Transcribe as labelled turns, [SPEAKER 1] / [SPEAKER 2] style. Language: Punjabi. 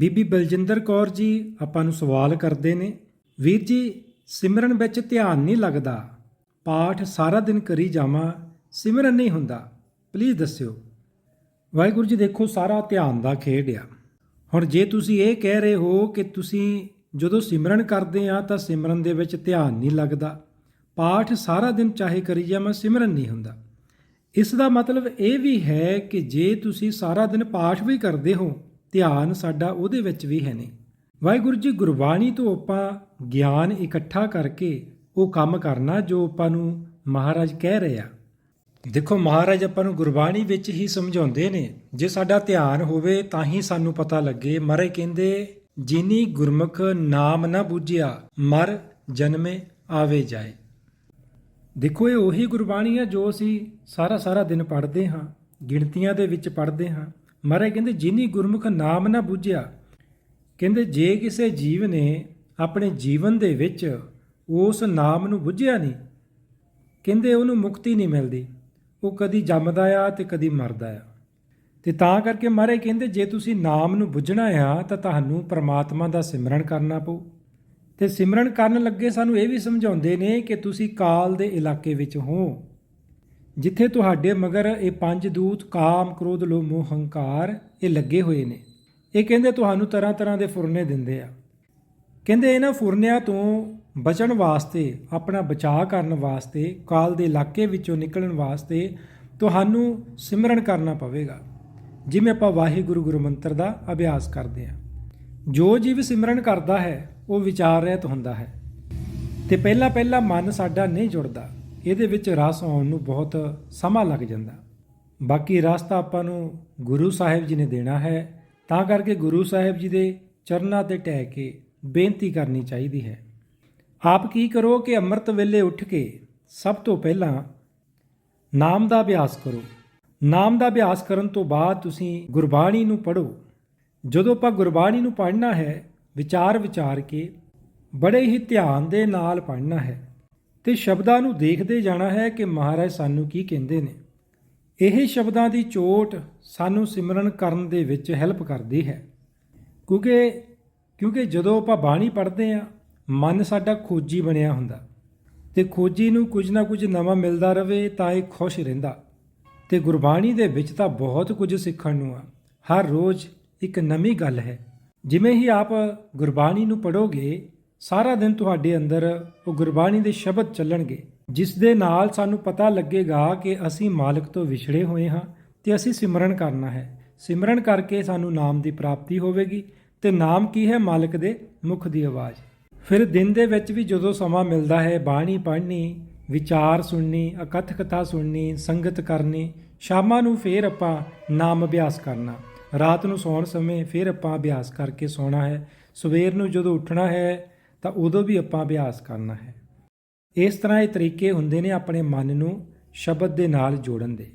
[SPEAKER 1] ਬੀਬੀ ਬਲਜਿੰਦਰ ਕੌਰ ਜੀ ਆਪਾਂ ਨੂੰ ਸਵਾਲ ਕਰਦੇ ਨੇ, ਵੀਰ ਜੀ, ਸਿਮਰਨ ਵਿੱਚ ਧਿਆਨ ਨਹੀਂ ਲੱਗਦਾ, ਪਾਠ ਸਾਰਾ ਦਿਨ ਕਰੀ ਜਾਵਾਂ, ਸਿਮਰਨ ਨਹੀਂ ਹੁੰਦਾ ਪਲੀਜ਼ ਦੱਸਿਓ। ਵਾਹਿਗੁਰੂ ਜੀ, ਦੇਖੋ, ਸਾਰਾ ਧਿਆਨ ਦਾ ਖੇਡ ਆ। ਹੁਣ ਜੇ ਤੁਸੀਂ ਇਹ ਕਹਿ ਰਹੇ ਹੋ ਕਿ ਤੁਸੀਂ ਜਦੋਂ ਸਿਮਰਨ ਕਰਦੇ ਆ, ਤਾਂ ਸਿਮਰਨ ਦੇ ਵਿੱਚ ਧਿਆਨ ਨਹੀਂ ਲੱਗਦਾ, ਪਾਠ ਸਾਰਾ ਦਿਨ ਚਾਹੇ ਕਰੀ ਜਾਵਾਂ, ਸਿਮਰਨ ਨਹੀਂ ਹੁੰਦਾ। ਇਸ ਦਾ ਮਤਲਬ ਇਹ ਵੀ ਹੈ ਕਿ ਜੇ ਤੁਸੀਂ ਸਾਰਾ ਦਿਨ ਪਾਠ ਵੀ ਕਰਦੇ ਹੋ ਧਿਆਨ ਸਾਡਾ ਉਹਦੇ ਵਿੱਚ ਵੀ ਹੈ ਨਹੀਂ ਵਾਹਿਗੁਰੂ ਜੀ, ਗੁਰਬਾਣੀ ਤੋਂ ਆਪਾਂ ਗਿਆਨ ਇਕੱਠਾ ਕਰਕੇ ਉਹ ਕੰਮ ਕਰਨਾ ਜੋ ਆਪਾਂ ਨੂੰ ਮਹਾਰਾਜ ਕਹਿ ਰਹੇ ਆ। ਦੇਖੋ, ਮਹਾਰਾਜ ਆਪਾਂ ਨੂੰ ਗੁਰਬਾਣੀ ਵਿੱਚ ਹੀ ਸਮਝਾਉਂਦੇ ਨੇ, ਜੇ ਸਾਡਾ ਧਿਆਨ ਹੋਵੇ ਤਾਂ ਹੀ ਸਾਨੂੰ ਪਤਾ ਲੱਗੇ। ਮਰੇ ਕਹਿੰਦੇ, ਜਿਨੀ ਗੁਰਮੁਖ ਨਾਮ ਨਾ ਬੂਝਿਆ, ਮਰ ਜਨਮੇ ਆਵੇ ਜਾਏ। ਦੇਖੋ, ਇਹ ਉਹੀ ਗੁਰਬਾਣੀ ਆ ਜੋ ਅਸੀਂ ਸਾਰਾ ਸਾਰਾ ਦਿਨ ਪੜ੍ਹਦੇ ਹਾਂ, ਗਿਣਤੀਆਂ ਦੇ ਵਿੱਚ ਪੜ੍ਹਦੇ ਹਾਂ। ਮਹਾਰਾਜ ਕਹਿੰਦੇ, ਜਿਨੀ ਗੁਰਮੁਖ ਨਾਮ ਨਾ ਬੁੱਝਿਆ, ਕਹਿੰਦੇ ਜੇ ਕਿਸੇ ਜੀਵ ਨੇ ਆਪਣੇ ਜੀਵਨ ਦੇ ਵਿੱਚ ਉਸ ਨਾਮ ਨੂੰ ਬੁੱਝਿਆ ਨਹੀਂ, ਕਹਿੰਦੇ ਉਹਨੂੰ ਮੁਕਤੀ ਨਹੀਂ ਮਿਲਦੀ। ਉਹ ਕਦੀ ਜੰਮਦਾ ਆ ਤੇ ਕਦੀ ਮਰਦਾ ਆ। ਤੇ ਤਾਂ ਕਰਕੇ ਮਹਾਰਾਜ ਕਹਿੰਦੇ, ਜੇ ਤੁਸੀਂ ਨਾਮ ਨੂੰ ਬੁੱਝਣਾ ਆ, ਤਾਂ ਤੁਹਾਨੂੰ ਪ੍ਰਮਾਤਮਾ ਦਾ ਸਿਮਰਨ ਕਰਨਾ ਪਊ। ਤੇ ਸਿਮਰਨ ਕਰਨ ਲੱਗੇ ਸਾਨੂੰ ਇਹ ਵੀ ਸਮਝਾਉਂਦੇ ਨੇ ਕਿ ਤੁਸੀਂ ਕਾਲ ਦੇ ਇਲਾਕੇ ਵਿੱਚ ਹੋ। ਜਿੱਥੇ ਤੁਹਾਡੇ ਮਗਰ ਇਹ ਪੰਜ ਦੂਤ, ਕਾਮ, ਕ੍ਰੋਧ, ਲੋਭ, ਮੋਹ, ਹੰਕਾਰ ਇਹ ਲੱਗੇ ਹੋਏ ਨੇ। ਇਹ ਕਹਿੰਦੇ ਤੁਹਾਨੂੰ ਤਰ੍ਹਾਂ ਤਰ੍ਹਾਂ ਦੇ ਫੁਰਨੇ ਦਿੰਦੇ ਆ। ਕਹਿੰਦੇ ਇਹਨਾਂ ਫੁਰਨਿਆਂ ਤੋਂ ਬਚਣ ਵਾਸਤੇ, ਆਪਣਾ ਬਚਾਅ ਕਰਨ ਵਾਸਤੇ, ਕਾਲ ਦੇ ਇਲਾਕੇ ਵਿੱਚੋਂ ਨਿਕਲਣ ਵਾਸਤੇ ਤੁਹਾਨੂੰ ਸਿਮਰਨ ਕਰਨਾ ਪਵੇਗਾ। ਜਿਵੇਂ ਆਪਾਂ ਵਾਹਿਗੁਰੂ ਗੁਰੂ ਮੰਤਰ ਦਾ ਅਭਿਆਸ ਕਰਦੇ ਹਾਂ ਜੋ ਜੀਵ ਸਿਮਰਨ ਕਰਦਾ ਹੈ, ਉਹ ਵਿਚਾਰ ਰਹਿਤ ਹੁੰਦਾ ਹੈ। ਤੇ ਪਹਿਲਾਂ ਪਹਿਲਾਂ ਮਨ ਸਾਡਾ ਨਹੀਂ ਜੁੜਦਾ। ਇਹਦੇ ਵਿੱਚ ਰਸ ਆਉਣ ਨੂੰ ਬਹੁਤ ਸਮਾਂ ਲੱਗ ਜਾਂਦਾ। ਬਾਕੀ ਰਸ ਤਾਂ ਆਪਾਂ ਨੂੰ ਗੁਰੂ ਸਾਹਿਬ ਜੀ ਨੇ ਦੇਣਾ ਹੈ, ਤਾਂ ਕਰਕੇ ਗੁਰੂ ਸਾਹਿਬ ਜੀ ਦੇ ਚਰਨਾਂ ਤੇ ਟਹਿ ਕੇ ਬੇਨਤੀ ਕਰਨੀ ਚਾਹੀਦੀ ਹੈ। ਆਪ ਕੀ ਕਰੋ ਕਿ ਅੰਮ੍ਰਿਤ ਵੇਲੇ ਉੱਠ ਕੇ ਸਭ ਤੋਂ ਪਹਿਲਾਂ ਨਾਮ ਦਾ ਅਭਿਆਸ ਕਰੋ। ਨਾਮ ਦਾ ਅਭਿਆਸ ਕਰਨ ਤੋਂ ਬਾਅਦ ਤੁਸੀਂ ਗੁਰਬਾਣੀ ਨੂੰ ਪੜ੍ਹੋ। ਜਦੋਂ ਆਪਾਂ ਗੁਰਬਾਣੀ ਨੂੰ ਪੜ੍ਹਨਾ ਹੈ ਵਿਚਾਰ ਵਿਚਾਰ ਕੇ ਬੜੇ ਹੀ ਧਿਆਨ ਦੇ ਨਾਲ ਪੜ੍ਹਨਾ ਹੈ। ਤੇ ਸ਼ਬਦਾਂ ਨੂੰ ਦੇਖਦੇ ਜਾਣਾ ਹੈ ਕਿ ਮਹਾਰਾਜ ਸਾਨੂੰ ਕੀ ਕਹਿੰਦੇ ਨੇ। ਇਹ ਸ਼ਬਦਾਂ ਦੀ ਚੋਟ ਸਾਨੂੰ ਸਿਮਰਨ ਕਰਨ ਦੇ ਵਿੱਚ ਹੈਲਪ ਕਰਦੀ ਹੈ। ਕਿਉਂਕਿ ਕਿਉਂਕਿ ਜਦੋਂ ਆਪਾਂ ਬਾਣੀ ਪੜ੍ਹਦੇ ਆ ਮਨ ਸਾਡਾ ਖੋਜੀ ਬਣਿਆ ਹੁੰਦਾ। ਤੇ ਖੋਜੀ ਨੂੰ ਕੁਝ ਨਾ ਕੁਝ ਨਵਾਂ ਮਿਲਦਾ ਰਵੇ ਤਾਂ ਇਹ ਖੁਸ਼ ਰਹਿੰਦਾ। ਤੇ ਗੁਰਬਾਣੀ ਦੇ ਵਿੱਚ ਤਾਂ ਬਹੁਤ ਕੁਝ ਸਿੱਖਣ ਨੂੰ ਆ। ਹਰ ਰੋਜ਼ ਇੱਕ ਨਵੀਂ ਗੱਲ ਹੈ। ਜਿਵੇਂ ਹੀ ਆਪ ਗੁਰਬਾਣੀ ਨੂੰ ਪੜੋਗੇ ਸਾਰਾ ਦਿਨ ਤੁਹਾਡੇ ਅੰਦਰ ਉਹ ਗੁਰਬਾਣੀ ਦੇ ਸ਼ਬਦ ਚੱਲਣਗੇ, ਜਿਸ ਦੇ ਨਾਲ ਸਾਨੂੰ ਪਤਾ ਲੱਗੇਗਾ ਕਿ ਅਸੀਂ ਮਾਲਕ ਤੋਂ ਵਿਛੜੇ ਹੋਏ ਹਾਂ ਤੇ ਅਸੀਂ ਸਿਮਰਨ ਕਰਨਾ ਹੈ। ਸਿਮਰਨ ਕਰਕੇ ਸਾਨੂੰ ਨਾਮ ਦੀ ਪ੍ਰਾਪਤੀ ਹੋਵੇਗੀ ਤੇ ਨਾਮ ਕੀ ਹੈ ਮਾਲਕ ਦੇ? ਮੁਖ ਦੀ ਆਵਾਜ਼। ਫਿਰ ਦਿਨ ਦੇ ਵਿੱਚ ਵੀ ਜਦੋਂ ਸਮਾਂ ਮਿਲਦਾ ਹੈ, ਬਾਣੀ ਪੜ੍ਹਨੀ, ਵਿਚਾਰ ਸੁਣਨੀ ਅਕਥ ਕਥਾ ਸੁਣਨੀ, ਸੰਗਤ ਕਰਨੀ, ਸ਼ਾਮਾਂ ਨੂੰ ਫੇਰ ਆਪਾਂ ਨਾਮ ਅਭਿਆਸ ਕਰਨਾ। ਰਾਤ ਨੂੰ ਸੌਣ ਸਮੇਂ ਫਿਰ ਆਪਾਂ ਅਭਿਆਸ ਕਰਕੇ ਸੌਣਾ ਹੈ। ਸਵੇਰ ਨੂੰ ਜਦੋਂ ਉੱਠਣਾ ਹੈ ਤਾਂ ਉਦੋਂ ਵੀ ਆਪਾਂ ਅਭਿਆਸ ਕਰਨਾ ਹੈ। ਇਸ ਤਰ੍ਹਾਂ ਇਹ ਤਰੀਕੇ ਹੁੰਦੇ ਨੇ ਆਪਣੇ ਮਨ ਨੂੰ ਸ਼ਬਦ ਦੇ ਨਾਲ ਜੋੜਨ ਦੇ।